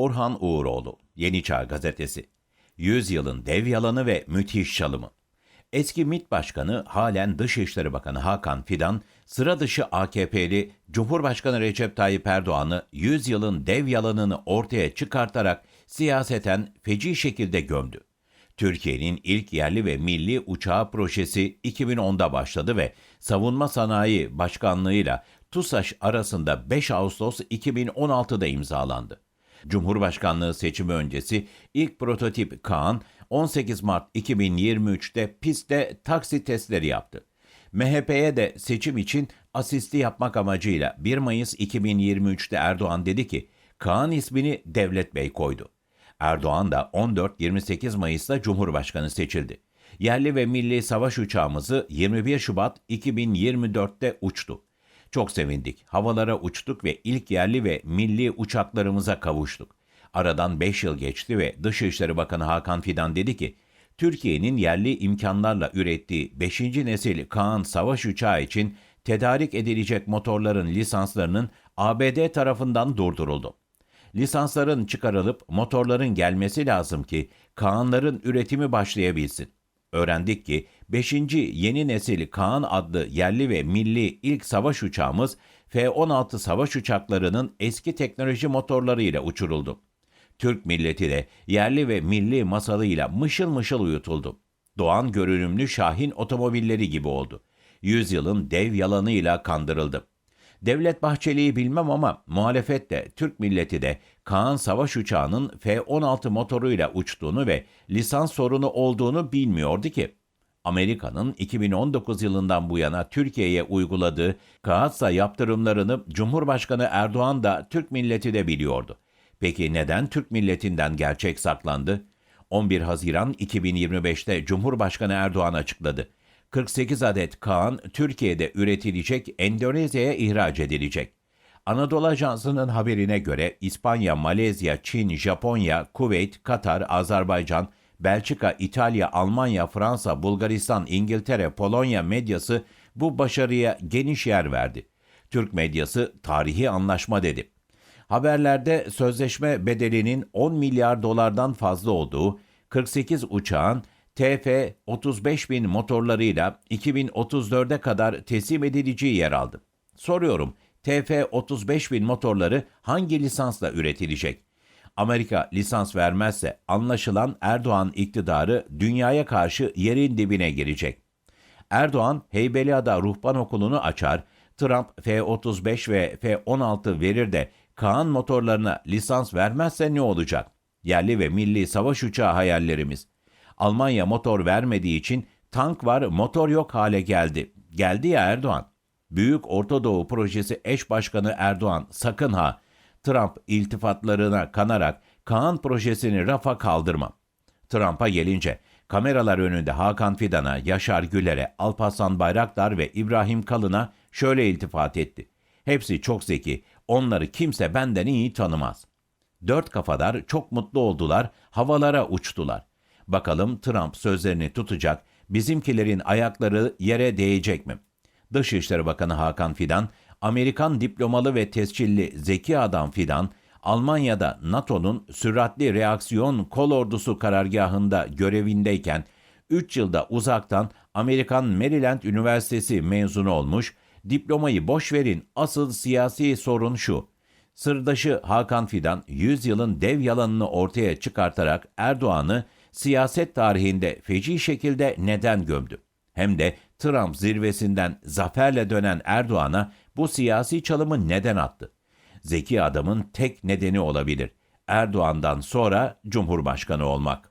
Orhan Uğuroğlu, Yeni Çağ Gazetesi. Yüzyılın dev yalanı ve müthiş çalımı. Eski MİT Başkanı, halen Dışişleri Bakanı Hakan Fidan, sıra dışı AKP'li Cumhurbaşkanı Recep Tayyip Erdoğan'ı yüzyılın dev yalanını ortaya çıkartarak siyaseten feci şekilde gömdü. Türkiye'nin ilk yerli ve milli uçağı projesi 2010'da başladı ve Savunma Sanayi Başkanlığı'yla TUSAŞ arasında 5 Ağustos 2016'da imzalandı. Cumhurbaşkanlığı seçimi öncesi ilk prototip Kaan 18 Mart 2023'te pistte taksi testleri yaptı. MHP'ye de seçim için asisti yapmak amacıyla 1 Mayıs 2023'te Erdoğan dedi ki Kaan ismini Devlet Bey koydu. Erdoğan da 14-28 Mayıs'ta Cumhurbaşkanı seçildi. Yerli ve milli savaş uçağımızı 21 Şubat 2024'te uçtu. Çok sevindik. Havalara uçtuk ve ilk yerli ve milli uçaklarımıza kavuştuk. Aradan 5 yıl geçti ve Dışişleri Bakanı Hakan Fidan dedi ki, Türkiye'nin yerli imkanlarla ürettiği 5. nesil Kaan savaş uçağı için tedarik edilecek motorların lisanslarının ABD tarafından durduruldu. Lisansların çıkarılıp motorların gelmesi lazım ki Kaanların üretimi başlayabilsin. Öğrendik ki 5. yeni nesil Kaan adlı yerli ve milli ilk savaş uçağımız F-16 savaş uçaklarının eski teknoloji motorlarıyla uçuruldu. Türk milleti de yerli ve milli masalıyla mışıl mışıl uyutuldu. Doğan görünümlü Şahin otomobilleri gibi oldu. Yüzyılın dev yalanıyla kandırıldı. Devlet Bahçeli'yi bilmem ama muhalefet de Türk milleti de Kaan savaş uçağının F-16 motoruyla uçtuğunu ve lisans sorunu olduğunu bilmiyordu ki. Amerika'nın 2019 yılından bu yana Türkiye'ye uyguladığı Kaatsa yaptırımlarını Cumhurbaşkanı Erdoğan da Türk milleti de biliyordu. Peki neden Türk milletinden gerçek saklandı? 11 Haziran 2025'te Cumhurbaşkanı Erdoğan açıkladı. 48 adet Kaan Türkiye'de üretilecek, Endonezya'ya ihraç edilecek. Anadolu Ajansı'nın haberine göre İspanya, Malezya, Çin, Japonya, Kuveyt, Katar, Azerbaycan, Belçika, İtalya, Almanya, Fransa, Bulgaristan, İngiltere, Polonya medyası bu başarıya geniş yer verdi. Türk medyası tarihi anlaşma dedi. Haberlerde sözleşme bedelinin 10 milyar dolardan fazla olduğu 48 uçağın TF-35 bin motorlarıyla 2034'e kadar teslim edileceği yer aldı. Soruyorum, TF-35 bin motorları hangi lisansla üretilecek? Amerika lisans vermezse anlaşılan Erdoğan iktidarı dünyaya karşı yerin dibine girecek. Erdoğan Heybeliada Ruhban Okulu'nu açar, Trump F-35 ve F-16 verir de Kaan motorlarına lisans vermezse ne olacak? Yerli ve milli savaş uçağı hayallerimiz. Almanya motor vermediği için tank var motor yok hale geldi. Geldi ya Erdoğan. Büyük Orta Doğu Projesi eş başkanı Erdoğan sakın ha Trump iltifatlarına kanarak Kaan projesini rafa kaldırma. Trump'a gelince kameralar önünde Hakan Fidan'a, Yaşar Güler'e, Alparslan Bayraktar ve İbrahim Kalın'a şöyle iltifat etti. Hepsi çok zeki, onları kimse benden iyi tanımaz. Dört kafadar çok mutlu oldular, havalara uçtular. Bakalım Trump sözlerini tutacak, bizimkilerin ayakları yere değecek mi? Dışişleri Bakanı Hakan Fidan, Amerikan diplomalı ve tescilli zeki adam Fidan, Almanya'da NATO'nun süratli reaksiyon kol ordusu karargahında görevindeyken 3 yılda uzaktan Amerikan Maryland Üniversitesi mezunu olmuş, diplomayı boş verin asıl siyasi sorun şu. Sırdaşı Hakan Fidan 100 yılın dev yalanını ortaya çıkartarak Erdoğan'ı siyaset tarihinde feci şekilde neden gömdü? Hem de Trump zirvesinden zaferle dönen Erdoğan'a bu siyasi çalımı neden attı? Zeki adamın tek nedeni olabilir. Erdoğan'dan sonra Cumhurbaşkanı olmak.